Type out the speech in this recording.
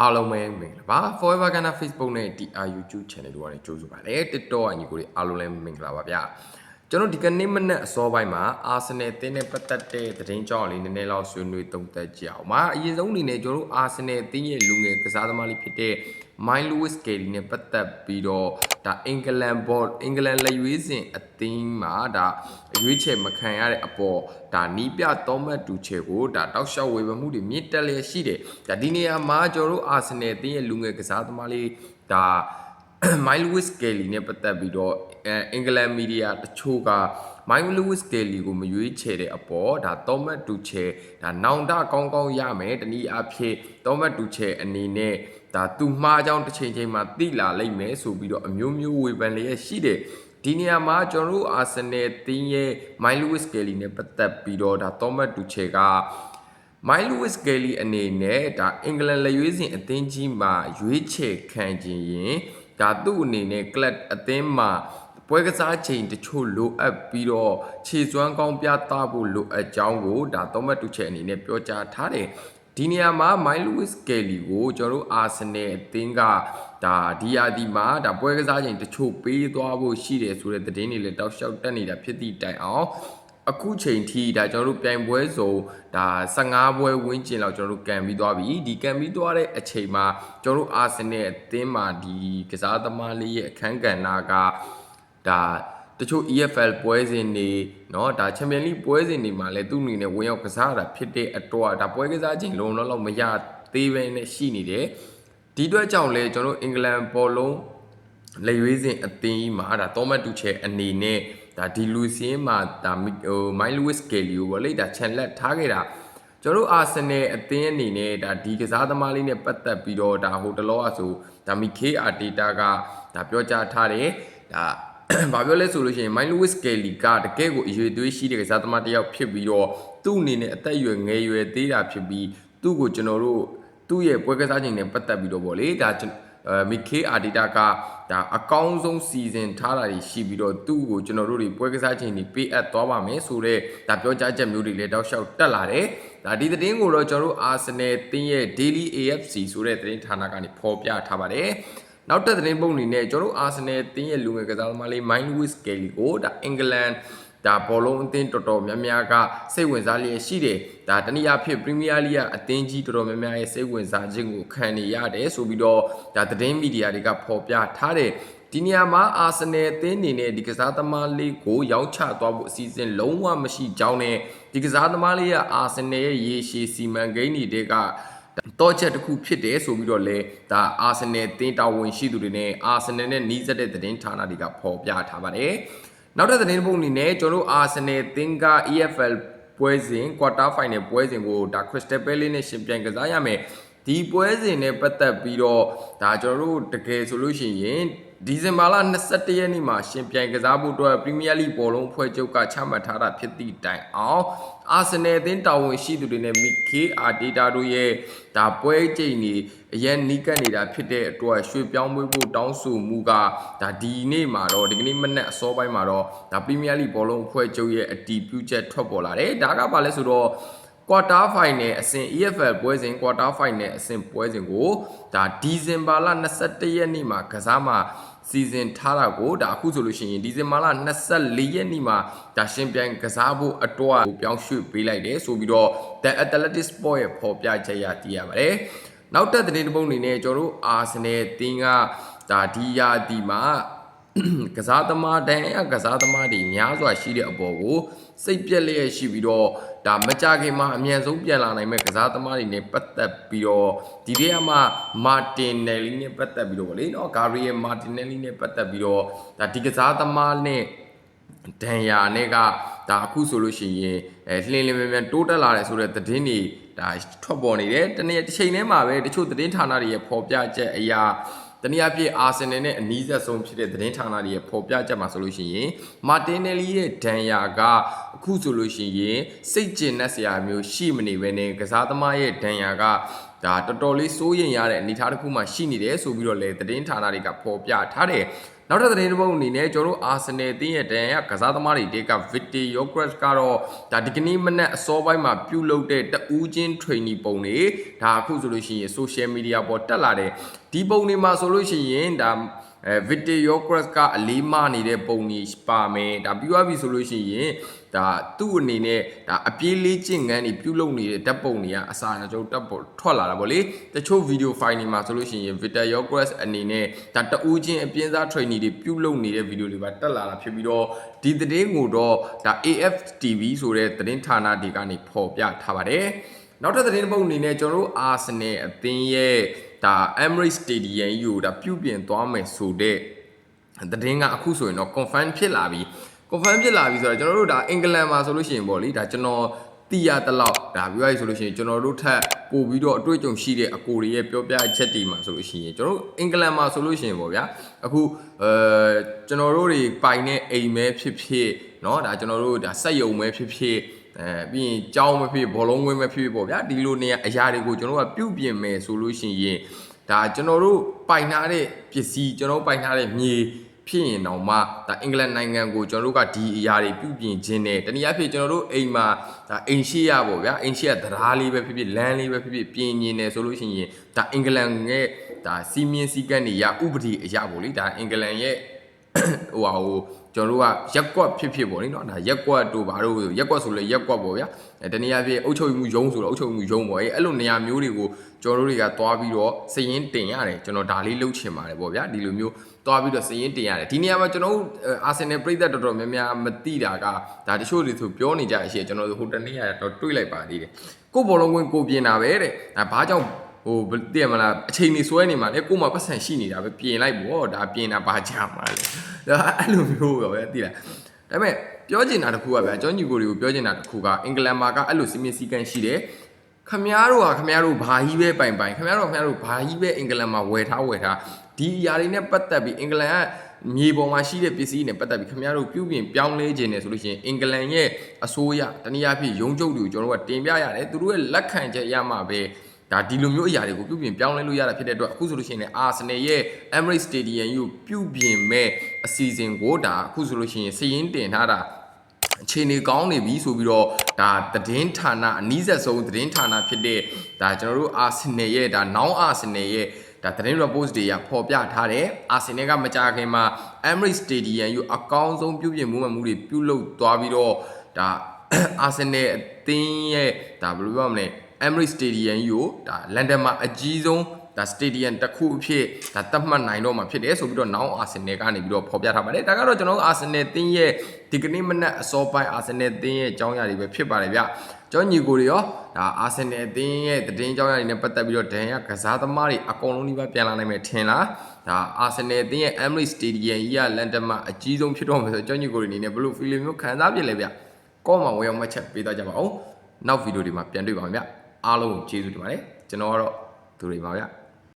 အားလုံးပဲမင်္ဂလာပါ Forever Ghana Facebook နဲ့ TR YouTube Channel တို့ကနေကြိုးဆိုပါလေ TikTok အညီကိုတွေအားလုံးလည်းမင်္ဂလာပါဗျာ ကျွန်တော်ဒီကနေ့မနက်အစောပိုင်းမှာအာဆင်နယ်တင်းနဲ့ပတ်သက်တဲ့သတင်းကြောင်းလေးနည်းနည်းလောက်ဆွေးနွေးသုံးသပ်ကြအောင်ပါအရင်ဆုံးအနေနဲ့ကျွန်တော်တို့အာဆင်နယ်တင်းရဲ့လူငယ်ကစားသမားလေးဖြစ်တဲ့ Mike Lewis Kelly နဲ့ပတ်သက်ပြီးတော့ဒါအင်္ဂလန်ဘောအင်္ဂလန်လက်ရွေးစင်အသင်းမှာဒါအရွေးချယ်မခံရတဲ့အပေါ်ဒါနီးပြသောမတ်တူချေကိုဒါတောက်လျှောက်ဝေဖန်မှုတွေမြင့်တက်လျက်ရှိတယ်ဒါဒီနေရာမှာကျွန်တော်တို့အာဆင်နယ်အသင်းရဲ့လူငယ်ကစားသမားလေးဒါ မိုင်လူးဝစ်ကယ်လီနဲ့ပတ်သက်ပြီးတော့အဲအင်္ဂလန်မီဒီယာတချို့ကမိုင်လူးဝစ်ကယ်လီကိုမရွေးချယ်တဲ့အပေါ်ဒါသောမတ်တူချေဒါနောင်တကောင်းကောင်းရမယ်တနည်းအားဖြင့်သောမတ်တူချေအနေနဲ့ဒါသူမှားကြောင်းတစ်ချိန်ချိန်မှာတိလာလိမ့်မယ်ဆိုပြီးတော့အမျိုးမျိုးဝေဖန်လျက်ရှိတယ်ဒီနေရာမှာကျွန်တော်တို့အာဆင်နယ်တင်းရဲ့မိုင်လူးဝစ်ကယ်လီနဲ့ပတ်သက်ပြီးတော့ဒါသောမတ်တူချေကမိုင်လူးဝစ်ကယ်လီအနေနဲ့ဒါအင်္ဂလန်လက်ရွေးစင်အသင်းကြီးမှာရွေးချယ်ခံခြင်းရင် ဒါသူ့အနေနဲ့ကလပ်အသင်းမှာပွဲကစားချိန်တချို့လိုအပ်ပြီးတော့ခြေစွမ်းကောင်းပြသဖို့လိုအပ်ကြောင်းကိုဒါသောမတ်တူချယ်အနေနဲ့ပြောကြားထားတယ်ဒီနေရာမှာမိုင်လူးဝစ်ကယ်လီကိုကျွန်တော်တို့အာဆင်နယ်အသင်းကဒါဒီယာဒီမှာဒါပွဲကစားချိန်တချို့ပေးသွားဖို့ရှိတယ်ဆိုတဲ့သတင်းတွေလည်းတောက်လျှောက်တက်နေတာဖြစ်သည့်တိုင်အောင် အခုချိန်ထိဒါကျွန်တော်တို့ပြိုင်ပွဲစုံဒါ15ပွဲဝန်းကျင်လောက်ကျွန်တော်တို့ကန်ပြီးသွားပြီဒီကန်ပြီးသွားတဲ့အချိန်မှာကျွန်တော်တို့အာဆင်နယ်အသင်းမှာဒီကစားသမားလေးရဲ့အခန်းကဏ္ဍကဒါတချို့ EFL ပွဲစဉ်တွေเนาะဒါ Champions League ပွဲစဉ်တွေမှာလည်းသူ့အနေနဲ့ဝင်ရောက်ကစားတာဖြစ်တဲ့အတွက်ဒါပွဲကစားခြင်းလုံးလုံးလောက်မရသေးပဲနဲ့ရှိနေတယ်ဒီအတွက်ကြောင့်လဲကျွန်တော်တို့အင်္ဂလန်ဘောလုံး လက်ရွေးစင်အသင်းကြီးမှာဒါသောမတ်တူချေအနေနဲ့ ဒါဒီလူစင်းမှာဒါဟိုမိုင်လူးဝစ်ကယ်လီကိုပေါ့လေဒါချန်လက်ထားခဲ့တာကျွန်တော်တို့အာဆင်နယ်အသင်းအနေနဲ့ဒါဒီကစားသမားလေးနဲ့ပတ်သက်ပြီးတော့ဒါဟိုတလောအဆိုဒါမီခေအာတေတာကဒါပြောကြားထားတယ်ဒါဘာပြောလဲဆိုလို့ရှိရင်မိုင်လူးဝစ်ကယ်လီကတကယ်ကိုအရွေသွေးရှိတဲ့ကစားသမားတစ်ယောက်ဖြစ်ပြီးတော့သူ့အနေနဲ့အသက်အရွယ်ငယ်ရွယ်သေးတာဖြစ်ပြီးသူ့ကိုကျွန်တော်တို့သူ့ရဲ့ပွဲကစားခြင်းနဲ့ပတ်သက်ပြီးတော့ပေါ့လေဒါကျွန်အဲ မီခေအာဒီတာကဒါအကောင်းဆုံးစီစဉ်ထားတာတွေရှိပြီးတော့သူ့ကိုကျွန်တော်တို့တွေပွဲကစားခြင်းတွေပေးအပ်သွားပါမယ်ဆိုတော့ဒါပြောကြားချက်မျိုးတွေလည်းတောက်လျှောက်တက်လာတယ်ဒါဒီသတင်းကိုတော့ကျွန်တော်တို့အာဆင်နယ်တင်းရဲ့ Daily AFC ဆိုတဲ့သတင်းဌာနကနေဖော်ပြထားပါတယ်နောက်တက်သတင်းပုံအနေနဲ့ကျွန်တော်တို့အာဆင်နယ်တင်းရဲ့လူငယ်ကစားသမားလေး Mind Wiz Kelly ကိုဒါအင်္ဂလန် ဒါဘောလုံးအသင်းတော်တော်များများကစိတ်ဝင်စားလျက်ရှိတယ်ဒါတနည်းအားဖြင့်ပရီးမီးယားလိဂ်အသင်းကြီးတော်တော်များများရဲ့စိတ်ဝင်စားခြင်းကိုခံနေရတယ်ဆိုပြီးတော့ဒါသတင်းမီဒီယာတွေကဖော်ပြထားတယ်ဒီနေရာမှာအာဆင်နယ်အသင်းအနေနဲ့ဒီကစားသမားလေးကိုရောင်းချသွားဖို့အစီအစဉ်လုံးဝမရှိကြောင်းနဲ့ဒီကစားသမားလေးကအာဆင်နယ်ရဲ့ရေရှည်စီမံကိန်းတွေတဲကတော့ချက်တစ်ခုဖြစ်တယ်ဆိုပြီးတော့လဲဒါအာဆင်နယ်တင်းတာဝန်ရှိသူတွေနဲ့အာဆင်နယ်နဲ့နှီးစပ်တဲ့သတင်းဌာနတွေကဖော်ပြထားပါတယ်။ နောက်တဲ့သတင်းပုံအနေနဲ့ကျွန်တော်တို့အာဆင်နယ်တင်းက EFL ပွဲစဉ် quarter final ပွဲစဉ်ကိုဒါ Crystal Palace နဲ့ရှင်ပြိုင်ကစားရမယ်။ ဒီပွဲစဉ်နဲ့ပတ်သက်ပြီးတော့ဒါကျွန်တော်တို့တကယ်ဆိုလို့ရှိရင်ဒီဇင်ဘာလ22ရက်နေ့မှာရှင်ပြိုင်ကစားဖို့အတွက်ပရီးမီးယားလိဘောလုံးဖွဲ့ချုပ်ကချမှတ်ထားတာဖြစ်သည့်တိုင်အောင်အာဆင်နယ်အသင်းတာဝန်ရှိသူတွေနဲ့မီခေအာဒေတာတို့ရဲ့ဒါပွဲကြိတ်နေအရင်နီးကပ်နေတာဖြစ်တဲ့အတွက်ရွှေပြောင်းမွေးဖို့တောင်းဆိုမှုကဒါဒီနေ့မှာတော့ဒီကနေ့မနက်အစောပိုင်းမှာတော့ဒါပရီးမီးယားလိဘောလုံးဖွဲ့ချုပ်ရဲ့အတီးပြုချက်ထွက်ပေါ်လာတယ်ဒါကဘာလဲဆိုတော့ quarter final အဆင့် EFL ပွဲစဉ် quarter final အဆင့်ပွဲစဉ်ကိုဒါဒီဇင်ဘာလ21ရက်နေ့မှာကစားမှာစီစဉ်ထားတာကိုဒါအခုဆိုလို့ရှိရင်ဒီဇင်ဘာလ24ရက်နေ့မှာဒါရှင်ပြိုင်ကစားဖို့အတွက်ကိုပြောင်းရွှေ့ပေးလိုက်တယ်ဆိုပြီးတော့ The Athletic Sport ရဲ့ဖော်ပြချက်ရသိရပါတယ်နောက်တက်တဲ့ပုံအနေနဲ့ကျွန်တော်တို့အာဆင်နယ်တင်းကဒါဒီယာဒီမှာ ကစားသမားတန်အကစားသမားတွေများစွာရှိတဲ့အပေါ်ကိုစိတ်ပြက်လျက်ရှိပြီးတော့ဒါမကြခင်မှာအမြန်ဆုံးပြန်လာနိုင်မဲ့ကစားသမားတွေနဲ့ပတ်သက်ပြီးတော့ဒီထဲမှာမာတင်နယ်လီနဲ့ပတ်သက်ပြီးတော့ဗောလေနော်ဂါရီယယ်မာတင်နယ်လီနဲ့ပတ်သက်ပြီးတော့ဒါဒီကစားသမားနဲ့ဒန်ယာနဲ့ကဒါအခုဆိုလို့ရှိရင်အဲလှင်လင်းမြန်မြန်တိုးတက်လာတယ်ဆိုတဲ့သတင်းတွေဒါထွက်ပေါ်နေတယ်တနေ့တစ်ချိန်တည်းမှာပဲတချို့သတင်းဌာနတွေရဲ့ဖော်ပြချက်အရာ တနည်းအားဖြင့်အာဆင်နယ်နဲ့အနီးဆက်ဆုံးဖြစ်တဲ့သတင်းဌာနတွေရဲ့ဖော်ပြချက်မှာဆိုလို့ရှိရင်မာတင်နယ်လီရဲ့ဒန်ယာကအခုဆိုလို့ရှိရင်စိတ်ကျဉ်နဲ့ဆရာမျိုးရှိမနေဘဲနဲ့ကစားသမားရဲ့ဒန်ယာကဒါတော်တော်လေးစိုးရင်ရတဲ့အနေအထားတစ်ခုမှရှိနေတယ်ဆိုပြီးတော့လေသတင်းဌာနတွေကဖော်ပြထားတယ် နောက်ထပ်သတင်းတစ်ပုဒ်အနေနဲ့ကျွန်တော်တို့အာဆင်နယ်တင်းရဲ့တန်ရကစားသမားတွေတေကဗစ်တီယိုဂရက်ကတော့ဒါဒီကနေ့မနက်အစောပိုင်းမှာပြုလုပ်တဲ့တဦးချင်း training ပုံတွေဒါအခုဆိုလို့ရှိရင် social media ပေါ်တက်လာတဲ့ဒီပုံတွေမှာဆိုလို့ရှိရင်ဒါ အဲဗစ်တီယိုဂရက်ကအလေးမနေတဲ့ပုံတွေပါမယ်ဒါပြီးသွားပြီဆိုလို့ရှိရင်ဒါသူ့အနေနဲ့ဒါအပြေးလေးကျင့်ငန်းတွေပြုလုပ်နေတဲ့ဓာတ်ပုံတွေကအစားကျွန်တော်တို့တက်ပေါ်ထွက်လာတာပေါ့လေတချို့ video file တွေမှာဆိုလို့ရှိရင် Vita Yogres အနေနဲ့ဒါတအူးချင်းအပြင်းစား training တွေပြုလုပ်နေတဲ့ video တွေပါတက်လာတာဖြစ်ပြီးတော့ဒီသတင်းကိုတော့ဒါ AFTV ဆိုတဲ့သတင်းဌာနတွေကနေဖော်ပြထားပါတယ်နောက်ထပ်သတင်းတစ်ပုဒ်အနေနဲ့ကျွန်တော်တို့ Arsenal အသင်းရဲ့ ဒါ Emirates Stadium ယူဒါပြုပြင်သွားမယ်ဆိုတဲ့သတင်းကအခုဆိုရင်တော့ confirm ဖြစ်လာပြီ confirm ဖြစ်လာပြီဆိုတော့ကျွန်တော်တို့ဒါအင်္ဂလန်မှာဆိုလို့ရှိရင်ပေါ့လေဒါကျွန်တော်တီးရတလောက်ဒါပြောရည်ဆိုလို့ရှိရင်ကျွန်တော်တို့ထက်ပို့ပြီးတော့အတွေ့အကြုံရှိတဲ့အကိုတွေရဲ့ပြောပြချက်တွေမှာဆိုလို့ရှိရင်ကျွန်တော်တို့အင်္ဂလန်မှာဆိုလို့ရှိရင်ပေါ့ဗျာအခုအဲကျွန်တော်တို့တွေပိုင်တဲ့အိမ်မဲဖြစ်ဖြစ်เนาะဒါကျွန်တော်တို့ဒါစက်ယုံမဲဖြစ်ဖြစ် အဲပြီးရင်ကြောင်းမဖြစ်ဘောလုံးဝင်းမဖြစ်ဖြစ်ပေါ့ဗျာဒီလိုနေရာအရာတွေကိုကျွန်တော်တို့ကပြုတ်ပြင်မယ်ဆိုလို့ရှိရင်ဒါကျွန်တော်တို့ပိုင်ထားတဲ့ပစ္စည်းကျွန်တော်တို့ပိုင်ထားတဲ့မြေဖြစ်ရင်တော့မှဒါအင်္ဂလန်နိုင်ငံကိုကျွန်တော်တို့ကဒီအရာတွေပြုပြင်ခြင်းနဲ့တနည်းအားဖြင့်ကျွန်တော်တို့အိမ်မှာဒါအိမ်ရှိရပေါ့ဗျာအိမ်ရှိရတရားလေးပဲဖြစ်ဖြစ်လမ်းလေးပဲဖြစ်ဖြစ်ပြင်နေတယ်ဆိုလို့ရှိရင်ဒါအင်္ဂလန်ရဲ့ဒါစီမင်းစည်းကမ်းတွေရဥပဒေအရာပေါ့လေဒါအင်္ဂလန်ရဲ့ဟိုဟာဟို ကျွန်တော်တို့ကရက်ကွက်ဖြစ်ဖြစ်ပေါ့လေနော်ဒါရက်ကွက်တို့ဘာတို့ရက်ကွက်ဆိုလဲရက်ကွက်ပေါ့ဗျာအဲတနည်းအားဖြင့်အုတ်ချုပ်မှုယုံဆိုတော့အုတ်ချုပ်မှုယုံပေါ့အဲအဲ့လိုနေရာမျိုးတွေကိုကျွန်တော်တို့တွေကသွားပြီးတော့စည်ရင်တင်ရတယ်ကျွန်တော်ဒါလေးလှုပ်ချင်ပါတယ်ပေါ့ဗျာဒီလိုမျိုးသွားပြီးတော့စည်ရင်တင်ရတယ်ဒီနေရာမှာကျွန်တော်တို့အာဆင်နယ်ပြည်သက်တော်တော်များများမသိတာကဒါတချို့တွေဆိုပြောနေကြရရှိကျွန်တော်တို့ဟိုတနေ့ကတော့တွေးလိုက်ပါသေးတယ်ကိုဘောလုံးဝင်ကိုပြင်တာပဲတဲ့ဒါဘာကြောင့် ဟိုတည်မလားအချိန်နေဆွဲနေမှာလေကို့မှာပတ်စံရှိနေတာပဲပြင်လိုက်ပေါ့ဒါပြင်တာဘာကြမှာလဲဒါအဲ့လိုမျိုးပဲသိလားဒါပေမဲ့ပြောချင်တာတစ်ခုကဗျာကျောင်းညီကိုတွေကိုပြောချင်တာတစ်ခုကအင်္ဂလန်မှာကအဲ့လိုစီမင်းစည်းကမ်းရှိတယ်ခမားတို့ကခမားတို့ဘာကြီးပဲပိုင်ပိုင်ခမားတို့ခမားတို့ဘာကြီးပဲအင်္ဂလန်မှာဝယ်ထားဝယ်ထားဒီအရာတွေနဲ့ပတ်သက်ပြီးအင်္ဂလန်ကမြေပေါ်မှာရှိတဲ့ပစ္စည်းတွေနဲ့ပတ်သက်ပြီးခမားတို့ပြုပြင်ပြောင်းလဲခြင်းနဲ့ဆိုလို့ရှိရင်အင်္ဂလန်ရဲ့အစိုးရတနည်းအားဖြင့်ရုံးချုပ်တွေကိုကျွန်တော်တို့ကတင်ပြရတယ်သူတို့ရဲ့လက်ခံချက်ရမှာပဲ ဒါဒီလိုမျိုးအရာတွေကိုပြုပြင်ပြောင်းလဲလို့ရတာဖြစ်တဲ့အတွက်အခုဆိုလို့ရှိရင်လည်းအာဆင်နယ်ရဲ့ Emirates Stadium ကိုပြုပြင်မဲ့အစီအစဉ်ကိုဒါအခုဆိုလို့ရှိရင်စည်ရင်းတင်ထားတာအခြေအနေကောင်းနေပြီဆိုပြီးတော့ဒါသတင်းဌာနအနည်းဆက်ဆုံးသတင်းဌာနဖြစ်တဲ့ဒါကျွန်တော်တို့အာဆင်နယ်ရဲ့ဒါနောင်းအာဆင်နယ်ရဲ့ဒါသတင်း report တွေကဖော်ပြထားတယ်အာဆင်နယ်ကမကြခင်မှာ Emirates Stadium ယူအကောင်းဆုံးပြုပြင်မှုမှမှုတွေပြုလုပ်သွားပြီးတော့ဒါအာဆင်နယ်အသင်းရဲ့ဒါဘယ်လိုပြောမလဲ Emirates Stadium ယူဒါလန်ဒန်မှာအကြီးဆုံးဒါ stadium တစ်ခုအဖြစ်ဒါသတ်မှတ်နိုင်တော့မှာဖြစ်တယ်ဆိုပြီးတော့ now Arsenal ကနေပြီးတော့ဖော်ပြထားပါတယ်ဒါကတော့ကျွန်တော်တို့ Arsenal တင်းရဲ့ဒီကနေ့မနက်အစောပိုင်း Arsenal တင်းရဲ့အကြောင်းအရာတွေပဲဖြစ်ပါတယ်ဗျကျွန်တော်ညီကိုတွေရောဒါ Arsenal တင်းရဲ့သတင်းအကြောင်းအရာတွေနဲ့ပတ်သက်ပြီးတော့ဒန်ရကစားသမားတွေအကုန်လုံးဒီပါပြန်လာနိုင်မယ်ထင်လားဒါ Arsenal တင်းရဲ့ Emirates Stadium ကြီးကလန်ဒန်မှာအကြီးဆုံးဖြစ်တော့မယ်ဆိုတော့ကျွန်တော်ညီကိုတွေအနေနဲ့ဘယ်လို feeling မျိုးခံစားပြလဲဗျကောမှာဝင်အောင်မှတ်ချက်ပေးသွားကြပါဦးနောက်ဗီဒီယိုတွေမှာပြန်တွေ့ပါမယ်ဗျ အားလုံးကိုကျေးဇူးတင်ပါတယ်ကျွန်တော်ကတော့သူတွေပါဗျ